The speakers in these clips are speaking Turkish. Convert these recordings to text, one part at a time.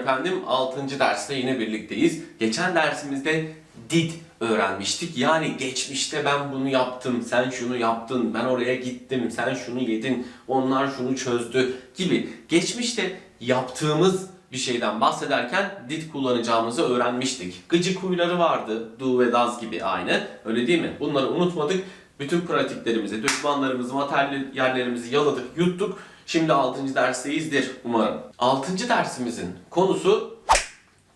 Efendim. 6. derste yine birlikteyiz. Geçen dersimizde did öğrenmiştik. Yani geçmişte ben bunu yaptım, sen şunu yaptın, ben oraya gittim, sen şunu yedin, onlar şunu çözdü gibi. Geçmişte yaptığımız bir şeyden bahsederken did kullanacağımızı öğrenmiştik. Gıcık huyları vardı. Do ve does gibi aynı. Öyle değil mi? Bunları unutmadık. Bütün pratiklerimizi, düşmanlarımızı, materyallerimizi yaladık, yuttuk. Şimdi 6. dersteyizdir umarım. 6. dersimizin konusu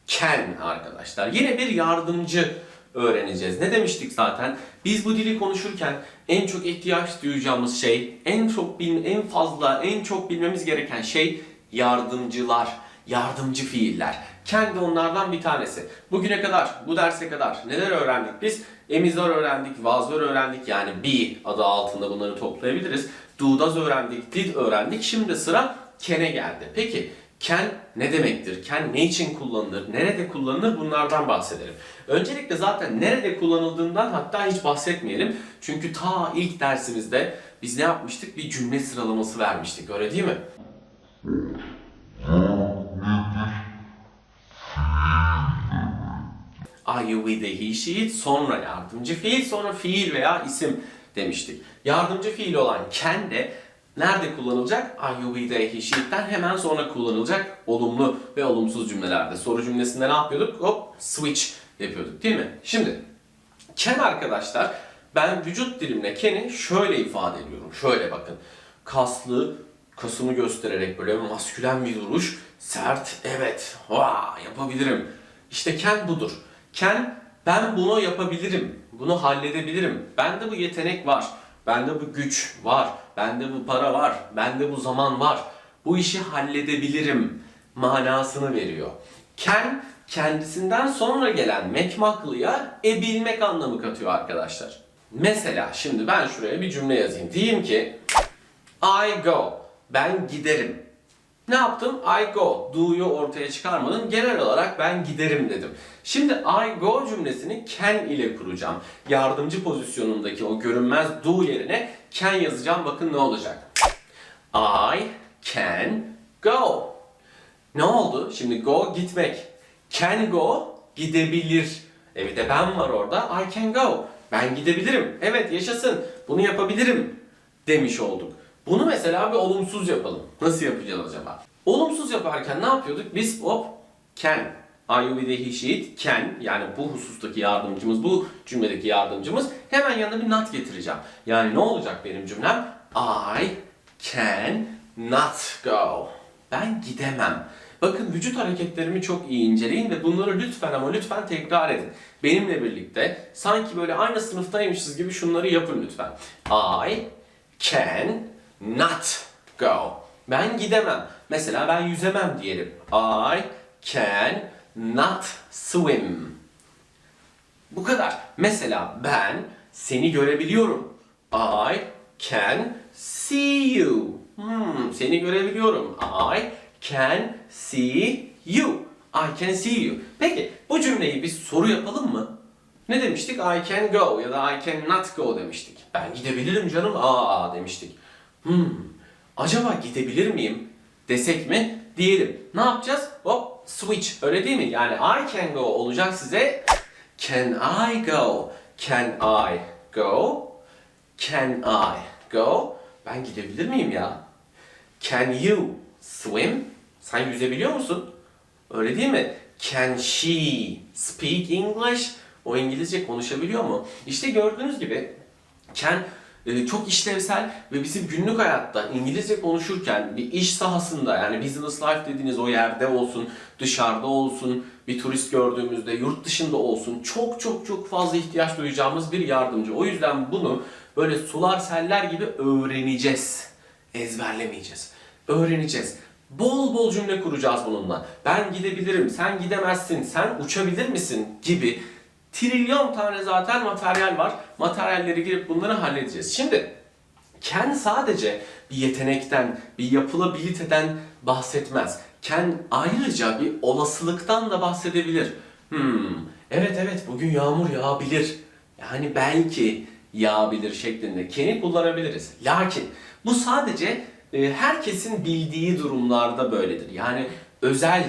can arkadaşlar. Yine bir yardımcı öğreneceğiz. Ne demiştik zaten? Biz bu dili konuşurken en çok ihtiyaç duyacağımız şey, en çok bil, en fazla, en çok bilmemiz gereken şey yardımcılar, yardımcı fiiller. De onlardan bir tanesi. Bugüne kadar, bu derse kadar neler öğrendik biz? Emizler öğrendik, vazlar öğrendik. Yani be adı altında bunları toplayabiliriz. Does öğrendik, did öğrendik. Şimdi sıra can'e geldi. Peki can ne demektir? Can ne için kullanılır? Nerede kullanılır? Bunlardan bahsedelim. Öncelikle zaten nerede kullanıldığından hatta hiç bahsetmeyelim. Çünkü ta ilk dersimizde biz ne yapmıştık? Bir cümle sıralaması vermiştik. Öyle değil mi? Are you with a he, she, it? Sonra yardımcı fiil, sonra fiil veya isim demiştik. Yardımcı fiil olan can de nerede kullanılacak? Are you with a he, she, it'ten hemen sonra kullanılacak olumlu ve olumsuz cümlelerde. Soru cümlesinde ne yapıyorduk? Hop switch yapıyorduk değil mi? Şimdi can arkadaşlar ben vücut dilimle can'i şöyle ifade ediyorum. Şöyle bakın. Kaslı, kasını göstererek böyle maskülen bir duruş. Sert, evet, vaa yapabilirim. İşte can budur. Can ben bunu yapabilirim, bunu halledebilirim. Bende bu yetenek var, bende bu güç var, bende bu para var, bende bu zaman var. Bu işi halledebilirim manasını veriyor. Can kendisinden sonra gelen mekmaklıya e bilmek anlamı katıyor arkadaşlar. Mesela şimdi ben şuraya bir cümle yazayım. Diyeyim ki I go. Ben giderim. Ne yaptım? I go. Do'yu ortaya çıkarmadım. Genel olarak ben giderim dedim. Şimdi I go cümlesini can ile kuracağım. Yardımcı pozisyonundaki o görünmez do yerine can yazacağım. Bakın ne olacak. I can go. Ne oldu? Şimdi go gitmek. Can go gidebilir. E de ben var orada. I can go. Ben gidebilirim. Evet yaşasın. Bunu yapabilirim demiş olduk. Bunu mesela bir olumsuz yapalım. Nasıl yapacağız acaba? Olumsuz yaparken ne yapıyorduk? Biz hop can. Are you with a he, she, it? Can. Yani bu husustaki yardımcımız, bu cümledeki yardımcımız. Hemen yanına bir not getireceğim. Yani ne olacak benim cümlem? I can not go. Ben gidemem. Bakın vücut hareketlerimi çok iyi inceleyin ve bunları lütfen ama lütfen tekrar edin. Benimle birlikte sanki böyle aynı sınıftaymışız gibi şunları yapın lütfen. I can not go. Ben gidemem. Mesela ben yüzemem diyelim. I can not swim. Bu kadar. Mesela ben seni görebiliyorum. I can see you. Hmm, seni görebiliyorum. I can see you. I can see you. Peki bu cümleyi bir soru yapalım mı? Ne demiştik? I can go ya da I can not go demiştik. Ben gidebilirim canım. Aa demiştik. Hmm, acaba gidebilir miyim desek mi? Diyelim. Ne yapacağız? Hop switch. Öyle değil mi? Yani I can go olacak size. Can I go? Can I go? Can I go? Ben gidebilir miyim ya? Can you swim? Sen yüzebiliyor musun? Öyle değil mi? Can she speak English? O İngilizce konuşabiliyor mu? İşte gördüğünüz gibi can e, çok işlevsel ve bizim günlük hayatta İngilizce konuşurken bir iş sahasında yani business life dediğiniz o yerde olsun, dışarıda olsun, bir turist gördüğümüzde yurt dışında olsun çok çok çok fazla ihtiyaç duyacağımız bir yardımcı. O yüzden bunu böyle sular seller gibi öğreneceğiz. Ezberlemeyeceğiz. Öğreneceğiz. Bol bol cümle kuracağız bununla. Ben gidebilirim, sen gidemezsin, sen uçabilir misin gibi trilyon tane zaten materyal var. Materyalleri girip bunları halledeceğiz. Şimdi Ken sadece bir yetenekten, bir yapılabiliteden bahsetmez. Ken ayrıca bir olasılıktan da bahsedebilir. Hmm, evet evet bugün yağmur yağabilir. Yani belki yağabilir şeklinde Ken'i kullanabiliriz. Lakin bu sadece e, herkesin bildiği durumlarda böyledir. Yani özel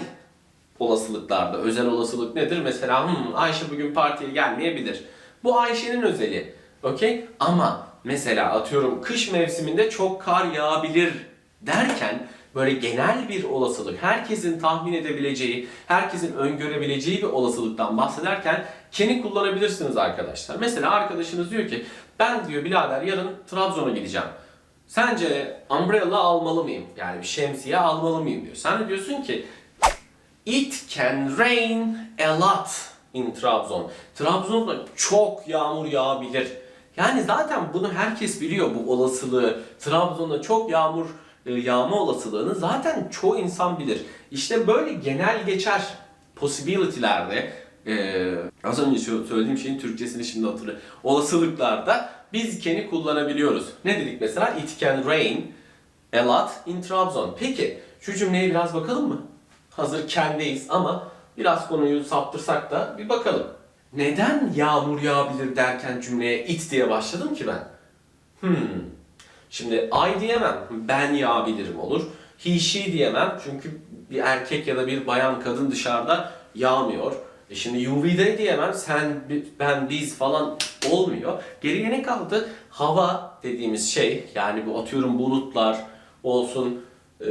olasılıklarda. Özel olasılık nedir? Mesela "Hmm, Ayşe bugün partiye gelmeyebilir. Bu Ayşe'nin özeli. Okey? Ama mesela atıyorum kış mevsiminde çok kar yağabilir derken böyle genel bir olasılık, herkesin tahmin edebileceği, herkesin öngörebileceği bir olasılıktan bahsederken keni kullanabilirsiniz arkadaşlar. Mesela arkadaşınız diyor ki ben diyor birader yarın Trabzon'a gideceğim. Sence umbrella almalı mıyım? Yani bir şemsiye almalı mıyım diyor. Sen de diyorsun ki It can rain a lot in Trabzon. Trabzon'da çok yağmur yağabilir. Yani zaten bunu herkes biliyor bu olasılığı. Trabzon'da çok yağmur e, yağma olasılığını zaten çoğu insan bilir. İşte böyle genel geçer possibility'lerde e, az önce söylediğim şeyin Türkçesini şimdi hatırlıyorum. Olasılıklarda biz can'i kullanabiliyoruz. Ne dedik mesela? It can rain a lot in Trabzon. Peki şu cümleye biraz bakalım mı? Hazır kendeyiz ama biraz konuyu saptırsak da bir bakalım. Neden yağmur yağabilir derken cümleye it diye başladım ki ben? Hmm. Şimdi I diyemem. Ben yağabilirim olur. He, she diyemem. Çünkü bir erkek ya da bir bayan kadın dışarıda yağmıyor. E şimdi they diyemem. Sen, ben, biz falan olmuyor. Geriye ne kaldı? Hava dediğimiz şey yani bu atıyorum bulutlar olsun e,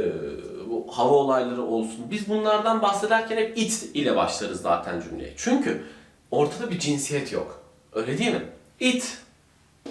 bu hava olayları olsun. Biz bunlardan bahsederken hep it ile başlarız zaten cümleye. Çünkü ortada bir cinsiyet yok. Öyle değil mi? It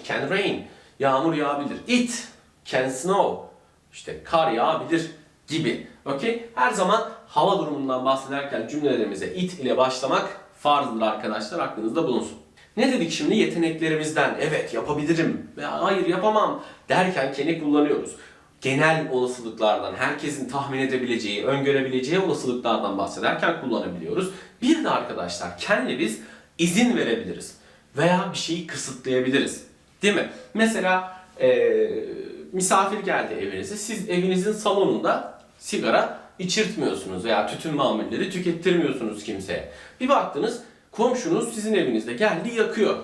can rain. Yağmur yağabilir. It can snow. İşte kar yağabilir gibi. Okey? Her zaman hava durumundan bahsederken cümlelerimize it ile başlamak farzdır arkadaşlar. Aklınızda bulunsun. Ne dedik şimdi? Yeteneklerimizden evet yapabilirim hayır yapamam derken keni kullanıyoruz. Genel olasılıklardan, herkesin tahmin edebileceği, öngörebileceği olasılıklardan bahsederken kullanabiliyoruz. Bir de arkadaşlar kenle biz izin verebiliriz veya bir şeyi kısıtlayabiliriz. Değil mi? Mesela eee, misafir geldi evinize. Siz evinizin salonunda sigara içirtmiyorsunuz veya tütün mamulleri tükettirmiyorsunuz kimseye. Bir baktınız komşunuz sizin evinizde geldi yakıyor.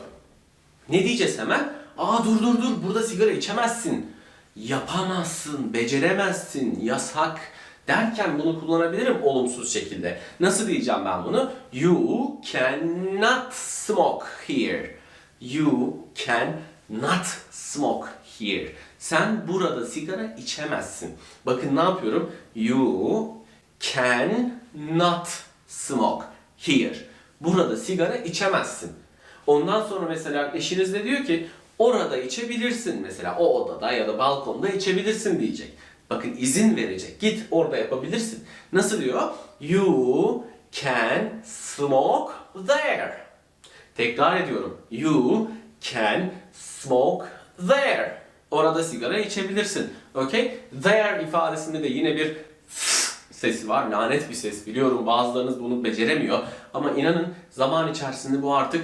Ne diyeceğiz hemen? Aa dur dur dur burada sigara içemezsin. Yapamazsın, beceremezsin, yasak derken bunu kullanabilirim olumsuz şekilde. Nasıl diyeceğim ben bunu? You cannot smoke here. You cannot smoke here. Sen burada sigara içemezsin. Bakın ne yapıyorum? You cannot smoke here. Burada sigara içemezsin. Ondan sonra mesela eşiniz de diyor ki orada içebilirsin mesela o odada ya da balkonda içebilirsin diyecek. Bakın izin verecek. Git orada yapabilirsin. Nasıl diyor? You can smoke there. Tekrar ediyorum. You can smoke there. Orada sigara içebilirsin. Okay? There ifadesinde de yine bir sesi var. Lanet bir ses. Biliyorum bazılarınız bunu beceremiyor. Ama inanın zaman içerisinde bu artık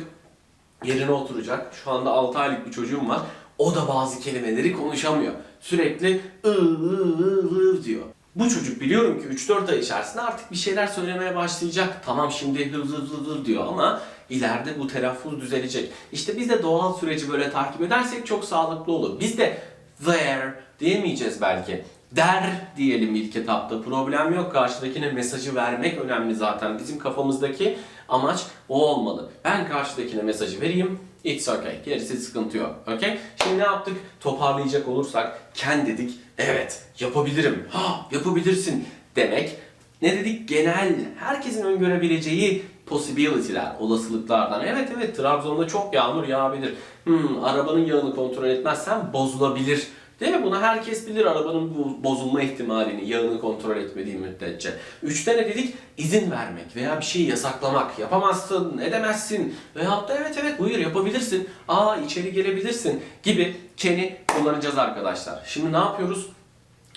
yerine oturacak. Şu anda 6 aylık bir çocuğum var. O da bazı kelimeleri konuşamıyor. Sürekli ı ı ı ı diyor. Bu çocuk biliyorum ki 3-4 ay içerisinde artık bir şeyler söylemeye başlayacak. Tamam şimdi hır hır diyor ama ileride bu telaffuz düzelecek. İşte biz de doğal süreci böyle takip edersek çok sağlıklı olur. Biz de there diyemeyeceğiz belki. Der diyelim ilk etapta. Problem yok. Karşıdakine mesajı vermek önemli zaten. Bizim kafamızdaki amaç o olmalı. Ben karşıdakine mesajı vereyim. It's okay. Gerisi sıkıntı yok. Okay? Şimdi ne yaptık? Toparlayacak olursak can dedik. Evet yapabilirim. Ha yapabilirsin demek. Ne dedik? Genel, herkesin öngörebileceği possibility'ler, olasılıklardan. Evet evet Trabzon'da çok yağmur yağabilir. Hmm, arabanın yağını kontrol etmezsen bozulabilir. Değil mi? Bunu herkes bilir arabanın bozulma ihtimalini, yağını kontrol etmediği müddetçe. Üçte ne dedik? İzin vermek veya bir şeyi yasaklamak. Yapamazsın, edemezsin. Veyahut da evet evet buyur yapabilirsin. Aa içeri gelebilirsin gibi keni kullanacağız arkadaşlar. Şimdi ne yapıyoruz?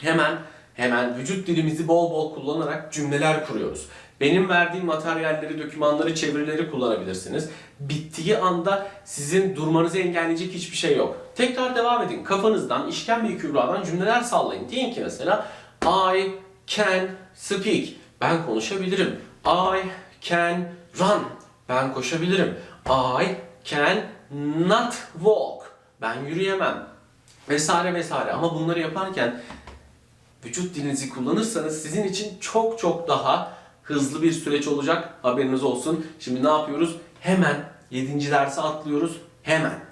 Hemen hemen vücut dilimizi bol bol kullanarak cümleler kuruyoruz. Benim verdiğim materyalleri, dokümanları, çevirileri kullanabilirsiniz. Bittiği anda sizin durmanızı engelleyecek hiçbir şey yok. Tekrar devam edin. Kafanızdan, işkembe kübradan cümleler sallayın. Deyin ki mesela I can speak. Ben konuşabilirim. I can run. Ben koşabilirim. I can not walk. Ben yürüyemem. Vesaire vesaire. Ama bunları yaparken vücut dilinizi kullanırsanız sizin için çok çok daha hızlı bir süreç olacak. Haberiniz olsun. Şimdi ne yapıyoruz? Hemen 7. dersi atlıyoruz. Hemen.